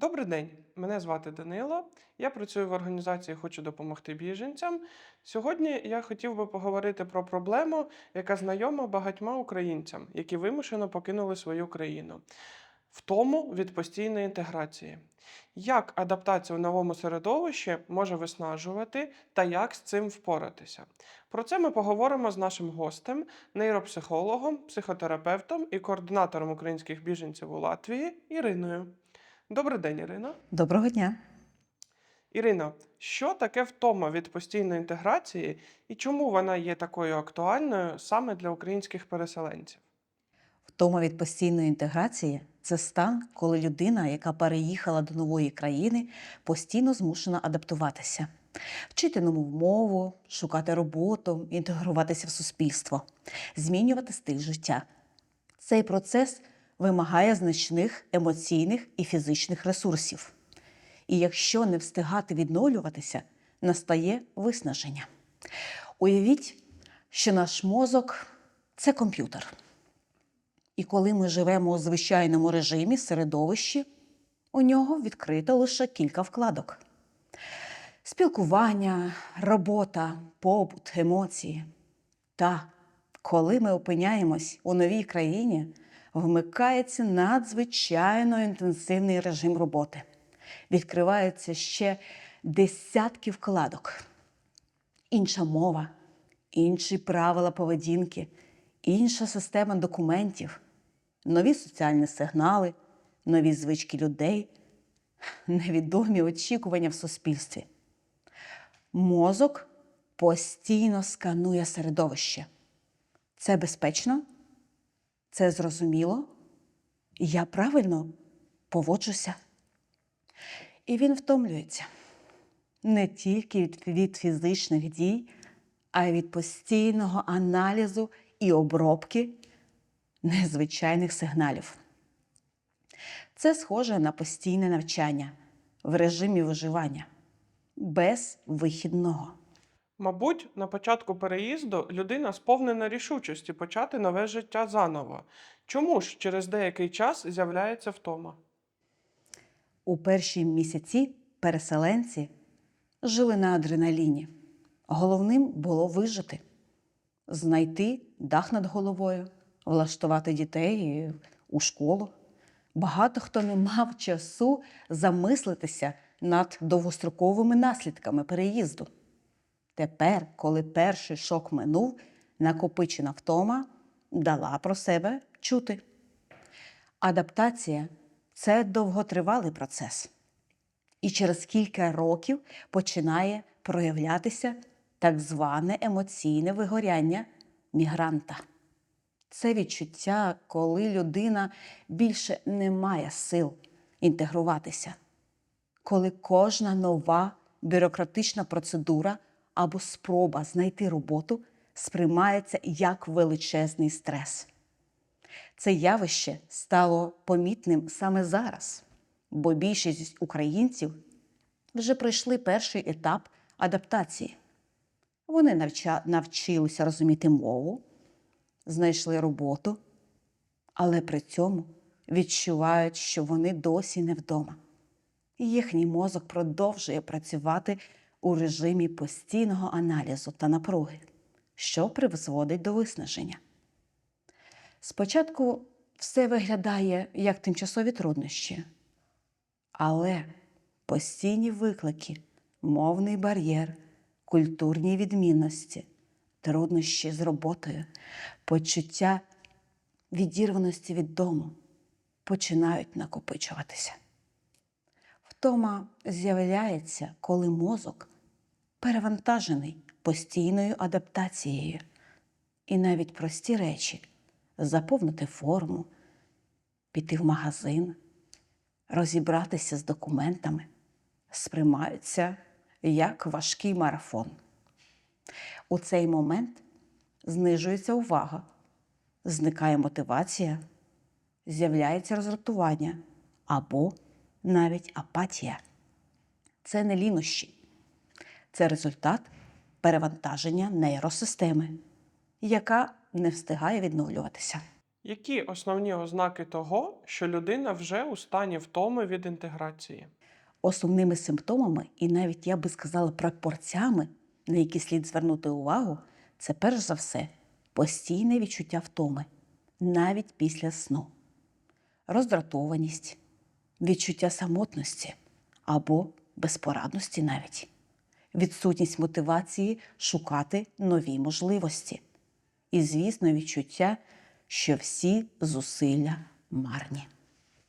Добрий день, мене звати Данило. Я працюю в організації Хочу допомогти біженцям. Сьогодні я хотів би поговорити про проблему, яка знайома багатьма українцям, які вимушено покинули свою країну. Втому від постійної інтеграції. Як адаптація у новому середовищі може виснажувати та як з цим впоратися? Про це ми поговоримо з нашим гостем, нейропсихологом, психотерапевтом і координатором українських біженців у Латвії Іриною. Добрий день, Ірина. Доброго дня. Ірина, що таке втома від постійної інтеграції і чому вона є такою актуальною саме для українських переселенців? Втома від постійної інтеграції це стан, коли людина, яка переїхала до нової країни, постійно змушена адаптуватися, вчити нову мову, шукати роботу, інтегруватися в суспільство, змінювати стиль життя. Цей процес вимагає значних емоційних і фізичних ресурсів. І якщо не встигати відновлюватися, настає виснаження. Уявіть, що наш мозок це комп'ютер. І коли ми живемо у звичайному режимі, середовищі, у нього відкрито лише кілька вкладок: спілкування, робота, побут, емоції. Та коли ми опиняємось у новій країні, вмикається надзвичайно інтенсивний режим роботи. Відкриваються ще десятки вкладок. Інша мова, інші правила поведінки, інша система документів, нові соціальні сигнали, нові звички людей, невідомі очікування в суспільстві. Мозок постійно сканує середовище. Це безпечно? Це зрозуміло? Я правильно поводжуся. І він втомлюється не тільки від, фізичних дій, а й від постійного аналізу і обробки незвичайних сигналів. Це схоже на постійне навчання в режимі виживання без вихідного. Мабуть, на початку переїзду людина сповнена рішучості почати нове життя заново. Чому ж через деякий час з'являється втома? У перші місяці переселенці жили на адреналіні. Головним було вижити, знайти дах над головою, влаштувати дітей у школу. Багато хто не мав часу замислитися над довгостроковими наслідками переїзду. Тепер, коли перший шок минув, накопичена втома дала про себе чути. Адаптація це довготривалий процес. І через кілька років починає проявлятися так зване емоційне вигоряння мігранта. Це відчуття, коли людина більше не має сил інтегруватися, коли кожна нова бюрократична процедура або спроба знайти роботу сприймається як величезний стрес. Це явище стало помітним саме зараз, бо більшість українців вже пройшли перший етап адаптації. Вони навча- навчилися розуміти мову, знайшли роботу, але при цьому відчувають, що вони досі не вдома. Їхній мозок продовжує працювати у режимі постійного аналізу та напруги, що призводить до виснаження. Спочатку все виглядає як тимчасові труднощі, але постійні виклики, мовний бар'єр, культурні відмінності, труднощі з роботою, почуття відірваності від дому починають накопичуватися. Втома з'являється, коли мозок перевантажений постійною адаптацією, і навіть прості речі заповнити форму, піти в магазин, розібратися з документами сприймаються як важкий марафон. У цей момент знижується увага, зникає мотивація, з'являється роздратування або навіть апатія. Це не лінощі, це результат перевантаження нейросистеми, яка не встигає відновлюватися. Які основні ознаки того, що людина вже у стані втоми від інтеграції? Основними симптомами, і навіть я би сказала прапорцями, на які слід звернути увагу, це перш за все постійне відчуття втоми, навіть після сну, роздратованість, відчуття самотності або безпорадності навіть, відсутність мотивації шукати нові можливості. І, звісно, відчуття, що всі зусилля марні.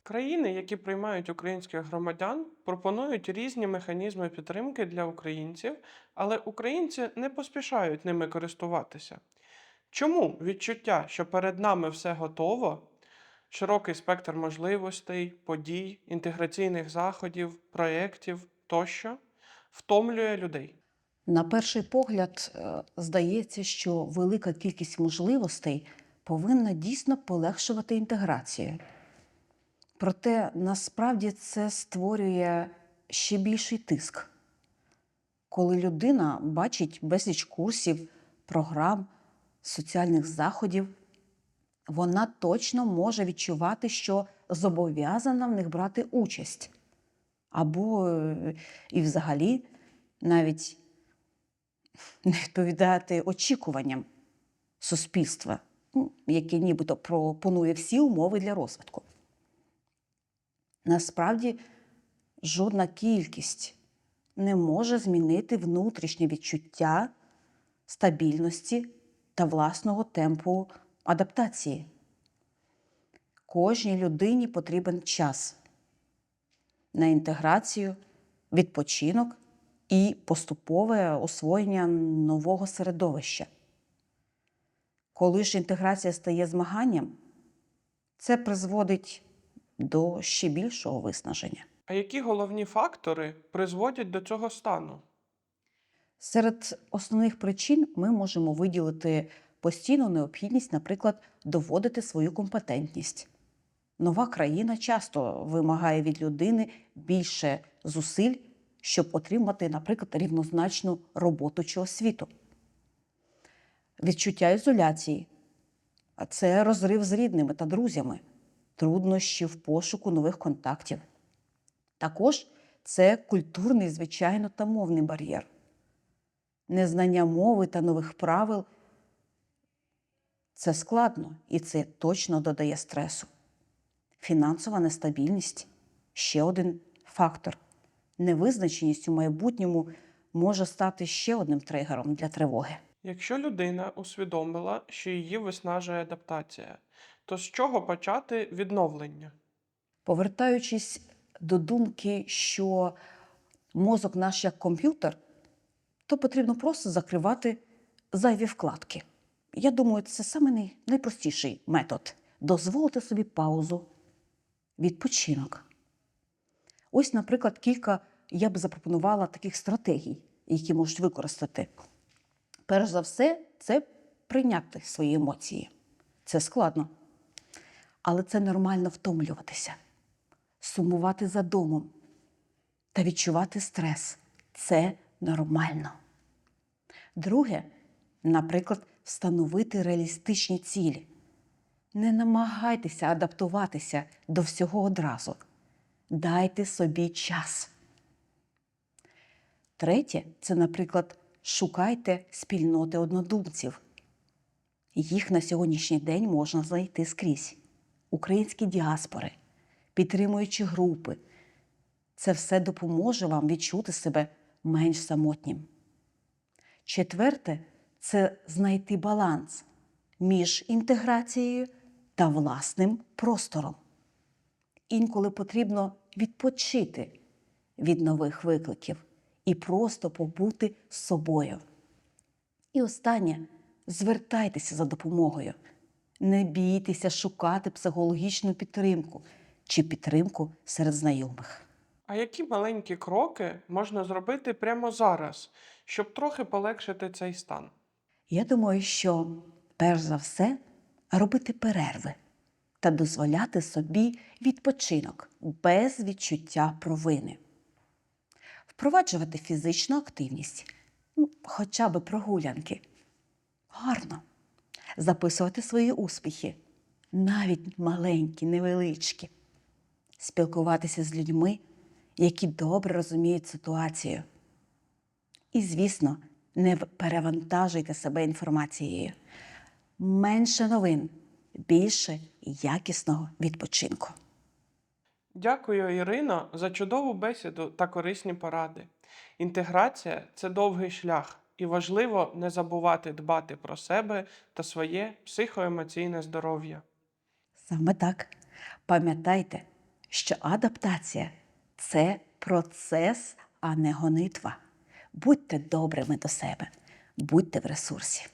Країни, які приймають українських громадян, пропонують різні механізми підтримки для українців, але українці не поспішають ними користуватися. Чому відчуття, що перед нами все готово, широкий спектр можливостей, подій, інтеграційних заходів, проєктів тощо, втомлює людей? На перший погляд, е, здається, що велика кількість можливостей повинна дійсно полегшувати інтеграцію. Проте насправді це створює ще більший тиск. Коли людина бачить безліч курсів, програм, соціальних заходів, вона точно може відчувати, що зобов'язана в них брати участь. Або е, і взагалі навіть не відповідати очікуванням суспільства, ну, яке нібито пропонує всі умови для розвитку. Насправді, жодна кількість не може змінити внутрішнє відчуття стабільності та власного темпу адаптації. Кожній людині потрібен час на інтеграцію, відпочинок і поступове освоєння нового середовища. Коли ж інтеграція стає змаганням, це призводить до ще більшого виснаження. А які головні фактори призводять до цього стану? Серед основних причин ми можемо виділити постійну необхідність, наприклад, доводити свою компетентність. Нова країна часто вимагає від людини більше зусиль, щоб отримати, наприклад, рівнозначну роботу чи освіту. Відчуття ізоляції це розрив з рідними та друзями, труднощі в пошуку нових контактів. Також це культурний, звичайно, та мовний бар'єр. Незнання мови та нових правил це складно і це точно додає стресу. Фінансова нестабільність ще один фактор. Невизначеність у майбутньому може стати ще одним тригером для тривоги. Якщо людина усвідомила, що її виснажує адаптація, то з чого почати відновлення? Повертаючись до думки, що мозок наш як комп'ютер, то потрібно просто закривати зайві вкладки. Я думаю, це саме най- найпростіший метод дозволити собі паузу, відпочинок. Ось, наприклад, кілька я б запропонувала таких стратегій, які можуть використати. Перш за все, це прийняти свої емоції. Це складно. Але це нормально втомлюватися, сумувати за домом та відчувати стрес. Це нормально. Друге, наприклад, встановити реалістичні цілі. Не намагайтеся адаптуватися до всього одразу. Дайте собі час. Третє це, наприклад, шукайте спільноти однодумців. Їх на сьогоднішній день можна знайти скрізь. Українські діаспори, підтримуючі групи. Це все допоможе вам відчути себе менш самотнім. Четверте це знайти баланс між інтеграцією та власним простором. Інколи потрібно відпочити від нових викликів і просто побути з собою. І останнє звертайтеся за допомогою. Не бійтеся шукати психологічну підтримку чи підтримку серед знайомих. А які маленькі кроки можна зробити прямо зараз, щоб трохи полегшити цей стан? Я думаю, що перш за все робити перерви та дозволяти собі відпочинок без відчуття провини, впроваджувати фізичну активність, ну, хоча б прогулянки. Гарно. Записувати свої успіхи, навіть маленькі, невеличкі. Спілкуватися з людьми, які добре розуміють ситуацію. І, звісно, не перевантажуйте себе інформацією. Менше новин, більше якісного відпочинку. Дякую, Ірино, за чудову бесіду та корисні поради. Інтеграція це довгий шлях, і важливо не забувати дбати про себе та своє психоемоційне здоров'я. Саме так. Пам'ятайте, що адаптація це процес, а не гонитва. Будьте добрими до себе, будьте в ресурсі.